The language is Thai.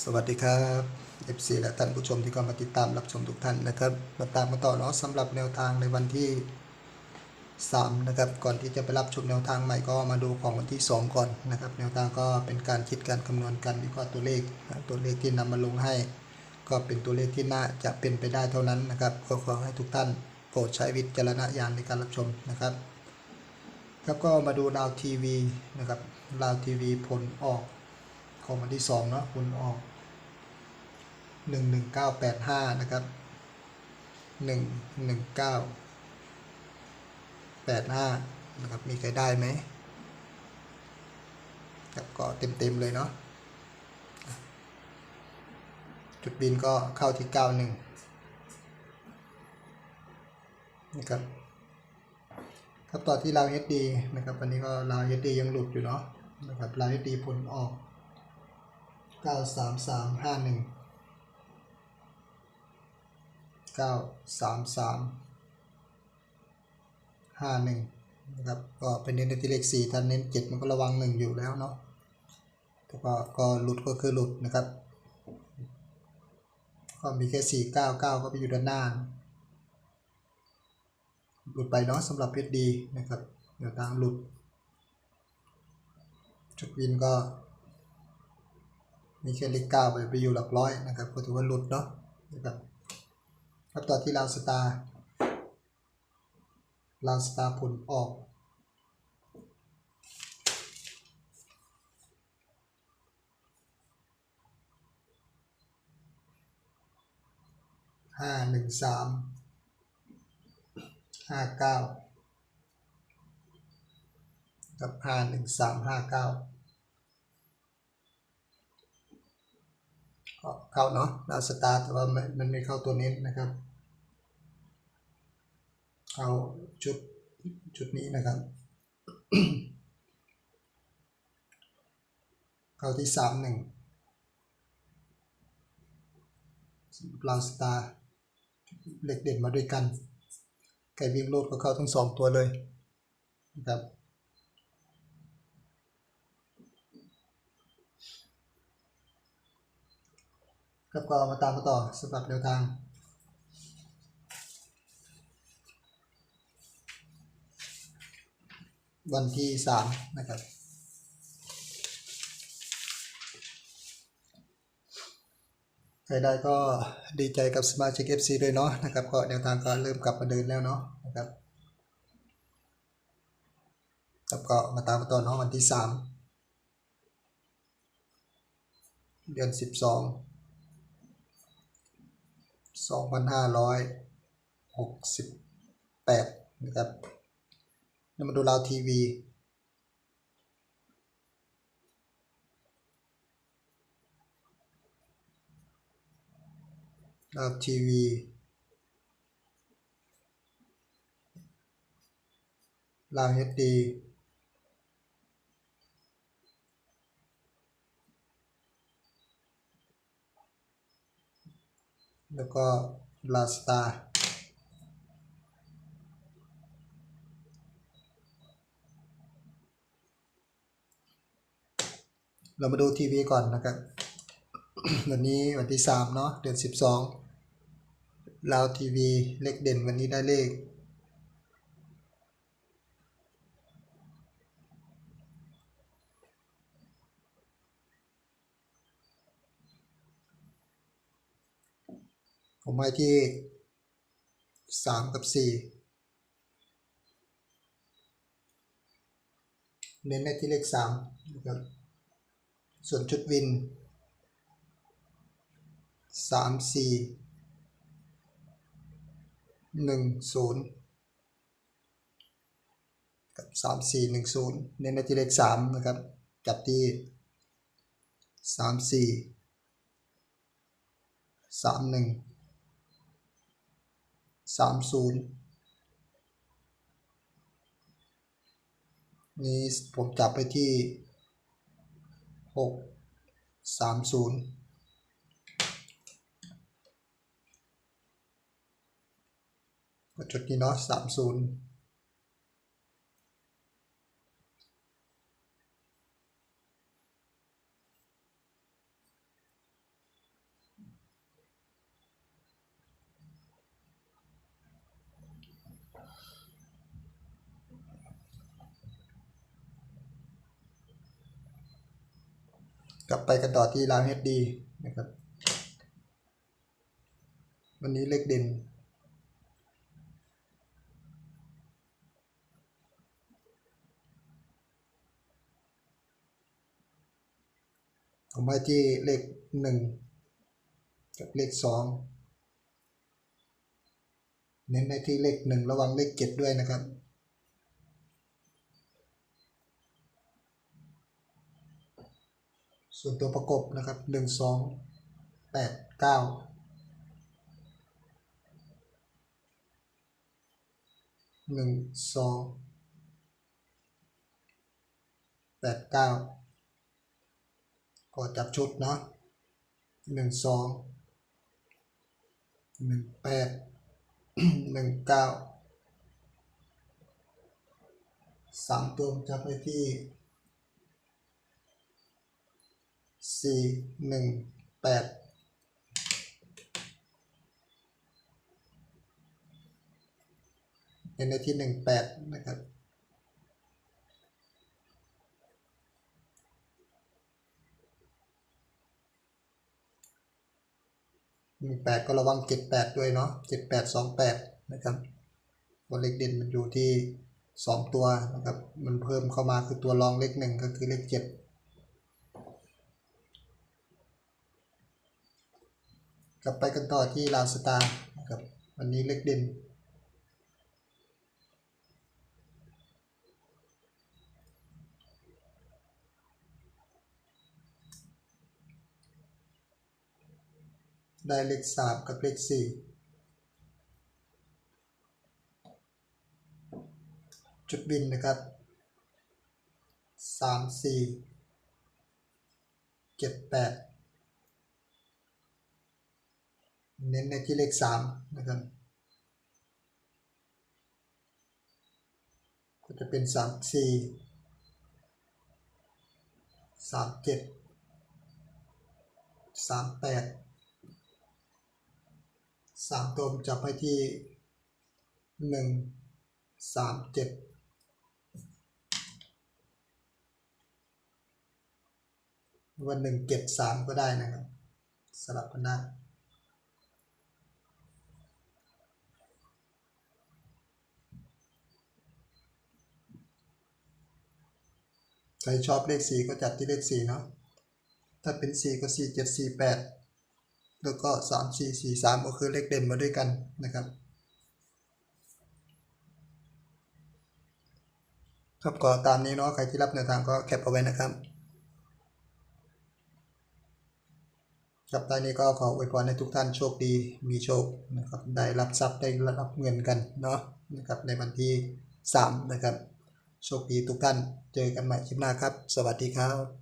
สวัสดีครับ FC และท่านผู้ชมที่เข้ามาติดตามรับชมทุกท่านนะครับมาตามกันต่อเนาะสำหรับแนวทางในวันที่ 3 นะครับ ก่อนที่จะไปรับชมแนวทางใหม่ก็มาดูของวันที่ 2 ก่อนนะครับ แนวทางก็เป็นการคิดการคำนวณการวิเคราะห์ตัวเลข ตัวเลขที่นำมาลงให้ ก็เป็นตัวเลขที่น่าจะเป็นไปได้เท่านั้นนะครับก็ขอให้ทุกท่านโปรดใช้วิจารณญาณในการรับชมนะครับแล้วก็มาดูดาวทีวีนะครับดาวทีวีผลออก ของวันที่สองเนาะผลออกหนึ่งหนึ่งเก้าแปดห้านะครับหนึ่งหนึ่งเก้าแปดห้านะครับ มีใครได้ไหมครับก็เต็มเต็มๆเลยเนาะจุดบินก็เข้าที่เก้าหนึ่งนะครับครับต่อที่ลาวเฮดดีนะครับ วันนี้ก็ลาวเฮดดียังหลุดอยู่เนาะนะครับลาวเฮดดีผลออก 93351 93351นะครับก็เป็นเน้นในที่เลข4ท่านเน้น7มันก็ระวัง1อยู่แล้วเนาะแต่ก็ก็หลุดก็คือหลุดนะครับ ก็มีแค่499ก็ไปอยู่ด้านหน้าหลุดไปเนาะสำหรับเพชรดีนะครับเดี๋ยวตามหลุดจุดวินก็ มีแค่เลขเก้าไปไปอยู่หลักร้อยนะครับ ก็ถือว่าหลุดเนาะนะครับครับต่อที่ลาวสตาร์ลาวสตาร์ผลออกห้าหนึ่งสามห้าเก้ากับห้าหนึ่งสามห้าเก้า เข้าเนาะดาวสตาร์แต่ว่ามันไม่เข้าตัวนี้นะครับ เข้าชุดชุดนี้นะครับ เข้าที่สามหนึ่งลาวสตาร์เล็กเด่นมาด้วยกัน ไก่วิ่งโลดก็เข้าทั้งสองตัวเลยนะครับ ครับก็มาตามมาต่อสำหรับแนวทาง วันที่สามนะครับใครได้ก็ดีใจกับสมาชิก FC ด้วยเนาะนะครับก็แนวทางก็เริ่มกลับมาเดินแล้วเนาะนะครับครับก็มาตามกันต่อเนาะวันที่สามเดือนสิ บสองพันห้าร้อยหกสิบแปดนะครับนี่มาดูลาวทีวีลาวทีวีลาวเฮดดี แล้วก็ลาสตาเรามาดูทีวีก่อนนะครับ วันนี้วันที่สามเนาะเดือนสิบสองลาวทีวีเลขเด่นวันนี้ได้เลข ผมให้ที่สามกับสี่เน้นในที่เลขสามนะครับส่วนชุดวินสามสี่หนึ่งศูนย์กับสามสี่หนึ่งศูนย์เน้นในที่เลขสามนะครับ จับที่สามสี่ สามศูนย์นี่ผมจับไปที่หกสามศูนย์ก็จุดนี้เนาะสามศูนย์ กลับไปกันต่อที่ราวเฮดดีนะครับ วันนี้เลขเด่นผมให้ที่เลขหนึ่งกับเลขสองเน้นในที่เลขหนึ่งระวังเลขเจ็ดด้วยนะครับ ส่วนตัวประกบนะครับหนึ่งสองแปดเก้าหนึ่งสองแปดเก้าก็จับชุดเนาะหนึ่งสองหนึ่งแปดหนึ่งเก้าสามตัวจับไปที่ สี่หนึ่งแปดเป็นในที่หนึ่งแปดนะครับหนึ่งแปดก็ระวังเจ็ดแปดด้วยเนาะเจ็ดแปดสองแปดนะครับตัวเลขเด่นมันอยู่ที่สองตัวนะครับ มันเพิ่มเข้ามาคือตัวรองเลขหนึ่งก็คือเลขเจ็ด กลับไปกันต่อที่ลาวสตาร์นะครับวันนี้เลขเด่นได้เลขสามกับเลขสี่จุดบินนะครับสามสี่เจ็ดแปด เน้นในที่เลขสามนะครับ ก็จะเป็นสามสี่สามเจ็ดสามแปดสามตัวจับให้ที่หนึ่งสามเจ็ดวันหนึ่งเจ็ดสามก็ได้นะครับสลับกันได้ ใครชอบเลขสี่ก็จัดที่เลขสี่เนาะ ถ้าเป็นสี่ก็สี่เจ็ดสี่แปดแล้วก็สามสี่สี่สามก็คือเลขเด่นมาด้วยกันนะครับ ครับก็ตามนี้เนาะ ใครที่รับแนวทางก็แคปเอาไว้นะครับครับตอนนี้ก็ขออวยพรให้ทุกท่านโชคดี มีโชคนะครับ ได้รับทรัพย์ได้รับเงินกันเนาะนะครับในวันที่ 3 นะครับ โชคดีทุกท่าน เจอกันใหม่คลิปหน้าครับ สวัสดีครับ